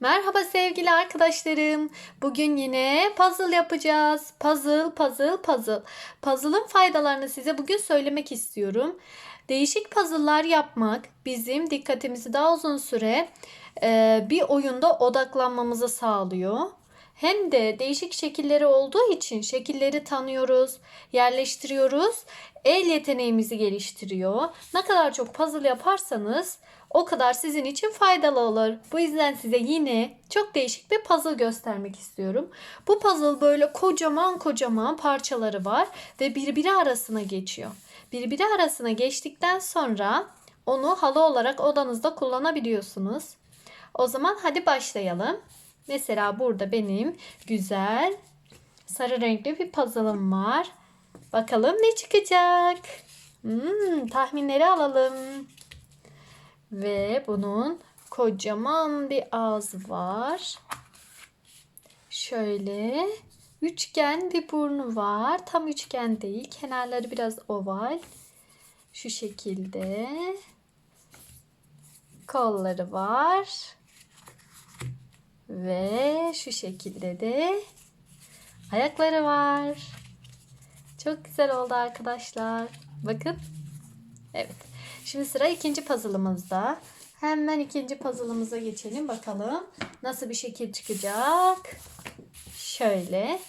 Merhaba sevgili arkadaşlarım. Bugün yine puzzle yapacağız. Puzzle, puzzle, puzzle. Puzzle'ın faydalarını size bugün söylemek istiyorum. Değişik puzzle'lar yapmak bizim dikkatimizi daha uzun süre bir oyunda odaklanmamızı sağlıyor. Hem de değişik şekilleri olduğu için şekilleri tanıyoruz, yerleştiriyoruz. El yeteneğimizi geliştiriyor. Ne kadar çok puzzle yaparsanız o kadar sizin için faydalı olur. Bu yüzden size yine çok değişik bir puzzle göstermek istiyorum. Bu puzzle böyle kocaman kocaman parçaları var ve birbiri arasına geçiyor. Birbiri arasına geçtikten sonra onu halı olarak odanızda kullanabiliyorsunuz. O zaman hadi başlayalım. Mesela burada benim güzel sarı renkli bir puzzle'ım var. Bakalım ne çıkacak? Hmm, tahminleri alalım. Ve bunun kocaman bir ağzı var. Şöyle üçgen bir burnu var. Tam üçgen değil. Kenarları biraz oval. Şu şekilde. Kolları var. Ve şu şekilde de ayakları var. Çok güzel oldu arkadaşlar. Bakın. Evet. Şimdi sıra ikinci puzzle'ımızda. Hemen ikinci puzzle'ımıza geçelim bakalım. Nasıl bir şekil çıkacak? Şöyle.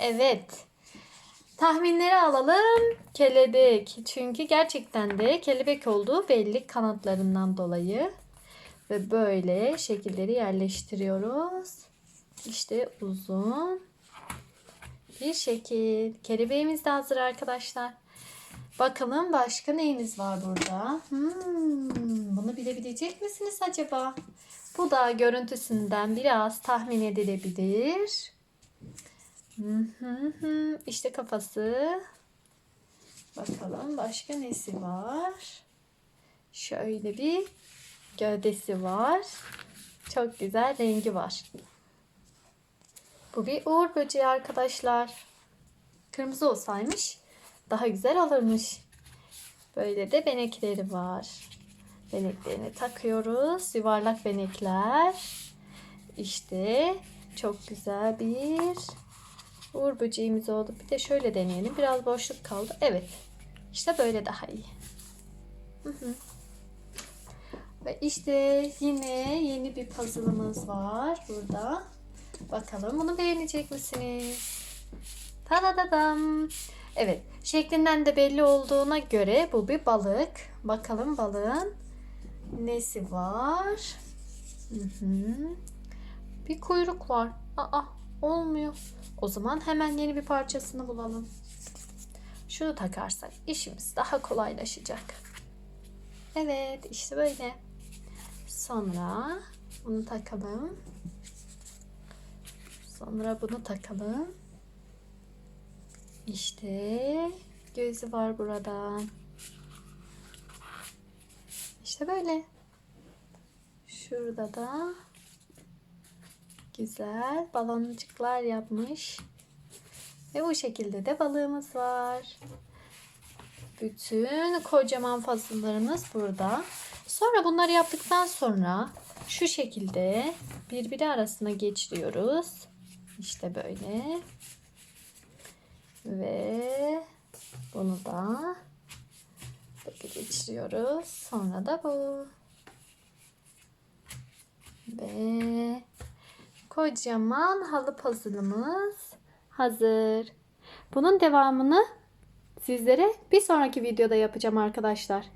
Evet. Tahminleri alalım. Kelebek. Çünkü gerçekten de kelebek olduğu belli kanatlarından dolayı. Ve böyle şekilleri yerleştiriyoruz. İşte uzun bir şekil. Kelebeğimiz de hazır arkadaşlar. Bakalım başka neyimiz var burada? Hmm, bunu bilebilecek misiniz acaba? Bu da görüntüsünden biraz tahmin edilebilir. İşte kafası. Bakalım başka nesi var? Şöyle bir gövdesi var. Çok güzel rengi var. Bu bir uğur böceği arkadaşlar. Kırmızı olsaymış daha güzel olurmuş. Böyle de benekleri var. Beneklerini takıyoruz. Yuvarlak benekler. İşte çok güzel bir uğur böceğimiz oldu. Bir de şöyle deneyelim. Biraz boşluk kaldı. Evet. İşte böyle daha iyi. Hı hı. Ve işte yine yeni bir puzzle'ımız var burada. Bakalım bunu beğenecek misiniz? Tadadadam. Evet, şeklinden de belli olduğuna göre bu bir balık. Bakalım balığın nesi var? Hı hı. Bir kuyruk var. Aa, olmuyor. O zaman hemen yeni bir parçasını bulalım. Şunu takarsak işimiz daha kolaylaşacak. Evet, işte böyle. Sonra bunu takalım. Sonra bunu takalım. İşte gözü var burada. İşte böyle. Şurada da güzel baloncuklar yapmış. Ve bu şekilde de balığımız var. Bütün kocaman fazlalarımız burada. Sonra bunları yaptıktan sonra şu şekilde birbiri arasına geçiriyoruz. İşte böyle. Ve bunu da böyle geçiriyoruz. Sonra da bu. Ve kocaman halı puzzle'ımız hazır. Bunun devamını sizlere bir sonraki videoda yapacağım arkadaşlar.